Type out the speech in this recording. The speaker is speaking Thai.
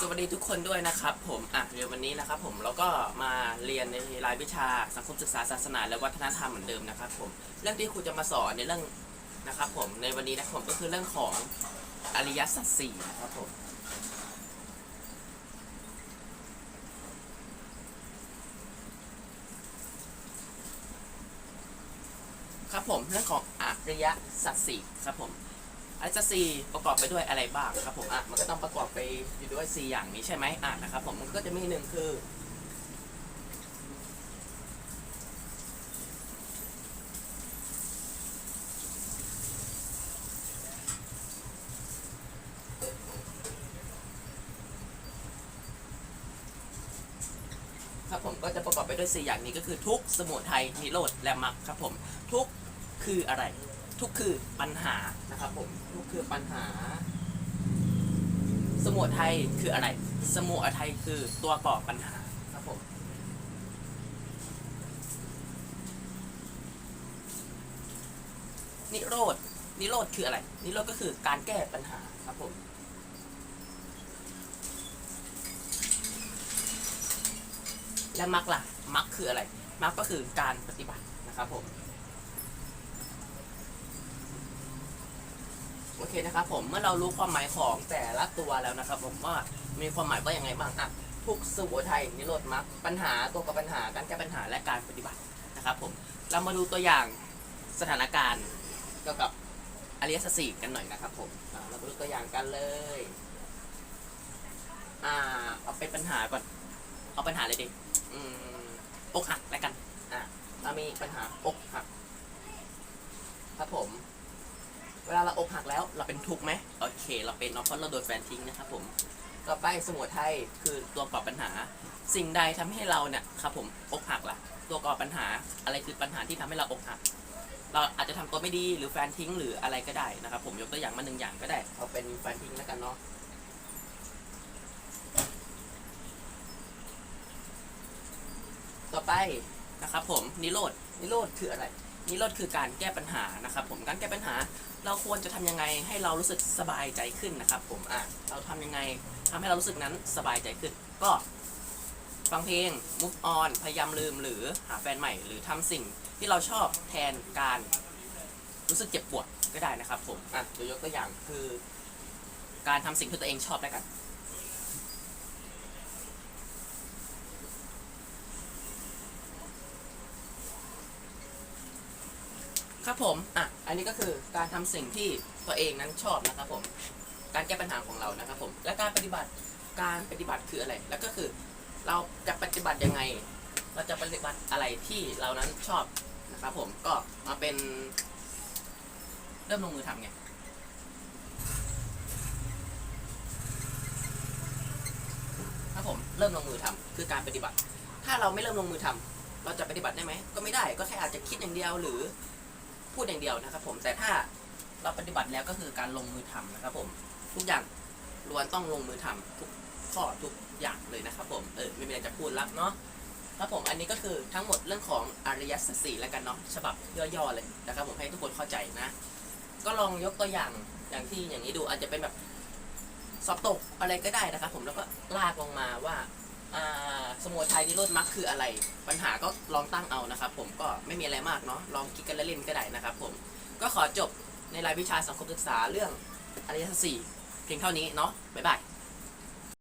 สวัสดีทุกคนด้วยนะครับผมอะเรียนวันนี้นะครับผมเราก็มาเรียนในรายวิชาสังคมศึกษาศาสนาและวัฒนธรรมเหมือนเดิมนะครับผมเรื่องที่ครูจะมาสอนในเรื่องนะครับผมในวันนี้นะครับผมก็คือเรื่องของอริยสัจสี่นะครับผมครับผมเรื่องของอริยสัจสี่ครับผม อริยสัจสี่ประกอบไปด้วยอะไรบ้างครับผมอะมันก็ต้องประกอบไปอยู่ด้วยสี่อย่างนี้ใช่ไหมอะนะครับผมมันก็จะมีหนึ่งคือครับผมก็จะประกอบไปด้วยสี่อย่างนี้ก็คือทุกสมุทัยนิโรธและมรรคครับผมทุกคืออะไร ทุกคือปัญหานะครับผมทุกคือปัญหา สมุทัยคืออะไร สมุทัยคือตัวก่อปัญหาครับผมนิโรธนิโรธคืออะไร นิโรธก็คือการแก้ปัญหาครับผมและมรรคล่ะมรรคคืออะไรมรรคก็คือการปฏิบัตินะครับผม โอเคนะครับผมเมื่อเรารู้ความหมายของแต่ละตัวแล้วนะครับผมว่ามีความหมายว่าอยังไงบ้างอะทุกสุโขทัยนิโรธมรรคปัญหาตัวกับปัญหาการแก้ปัญหาและการปฏิบัตินะครับผมเรามาดูตัวอย่างสถานการณ์เกี่ยวกับอริยสัจสี่กันหน่อยนะครับผมเรามาดูตัวอย่างกันเลยอ่าเอาเป็นปัญหาก่อนเอาปัญหาเลยดิอืมอกหักแล้วกันอะเรามีปัญหาอกหักครับผม เวลาเราอกหักแล้วเราเป็นทุกข์ไหมโอเค เราเป็นเนาะเพราะเราโดนแฟนทิ้งนะครับผมต่อไปสมุทัยคือตัวก่อปัญหา สิ่งใดทำให้เราเนี่ยครับผมอกหักล่ะ ตัวก่อปัญหาอะไรคือปัญหาที่ทำให้เราอกหัก เราอาจจะทำตัวไม่ดีหรือแฟนทิ้งหรืออะไรก็ได้นะครับ ผมยกตัวอย่างมาหนึ่งอย่างก็ได้เอาเป็นแฟนทิ้งแล้วกันเนาะต่อไปนะครับผมนิโรธนิโรธคืออะไร นิโรธคือการแก้ปัญหานะครับผมการแก้ปัญหาเราควรจะทำยังไงให้เรารู้สึกสบายใจขึ้นนะครับ ผมอะเราทำยังไงทำให้เรารู้สึกนั้นสบายใจขึ้น ก็ฟังเพลง move on พยายามลืมหรือหาแฟนใหม่ หรือทำสิ่งที่เราชอบแทนการรู้สึกเจ็บปวดก็ได้นะครับ ผมอะเดี๋ยวยกตัวอย่างคือ การทำสิ่งที่ตัวเองชอบแล้วกัน ครับผม อะ อันนี้ก็คือการทำสิ่งที่ตัวเองนั้นชอบนะครับผม การแก้ปัญหาของเรานะครับผม และการปฏิบัติ การปฏิบัติคืออะไร แล้วก็คือเราจะปฏิบัติยังไง เราจะปฏิบัติอะไรที่เรานั้นชอบนะครับผม ก็มาเป็น เริ่มลงมือทำไงครับผม เริ่มลงมือทำคือการปฏิบัติ ถ้าเราไม่เริ่มลงมือทำเราจะปฏิบัติได้ไหม ก็ไม่ได้ ก็แค่อาจจะคิดอย่างเดียวหรือ พูดอย่างเดียวนะครับ ผมแต่ถ้าเราปฏิบัติแล้วก็คือการลงมือทำนะครับ ผมทุกอย่างล้วนต้องลงมือทำทุกข้อทุกอย่างเลยนะครับ ผมเออไม่มีอะไรจะพูดแล้วเนาะครับผมอันนี้ก็คือทั้งหมดเรื่องของอริยสัจสี่แล้วกันเนาะฉบับย่อๆเลยนะครับ ผมให้ทุกคนเข้าใจนะ ก็ลองยกตัวอย่างอย่างที่อย่างนี้ดูอาจจะเป็นแบบสอบตกอะไรก็ได้นะครับ ผมแล้วก็ลากลงมาว่า สมุทัยนิโรธมรรคคืออะไร ปัญหาก็ลองตั้งเอานะครับ ผมก็ไม่มีอะไรมากเนาะลองคิดกันเล่นก็ได้นะครับ ผมก็ขอจบในรายวิชาสังคมศึกษาเรื่องอริยสัจสี่เพียงเท่านี้เนาะบ๊ายบาย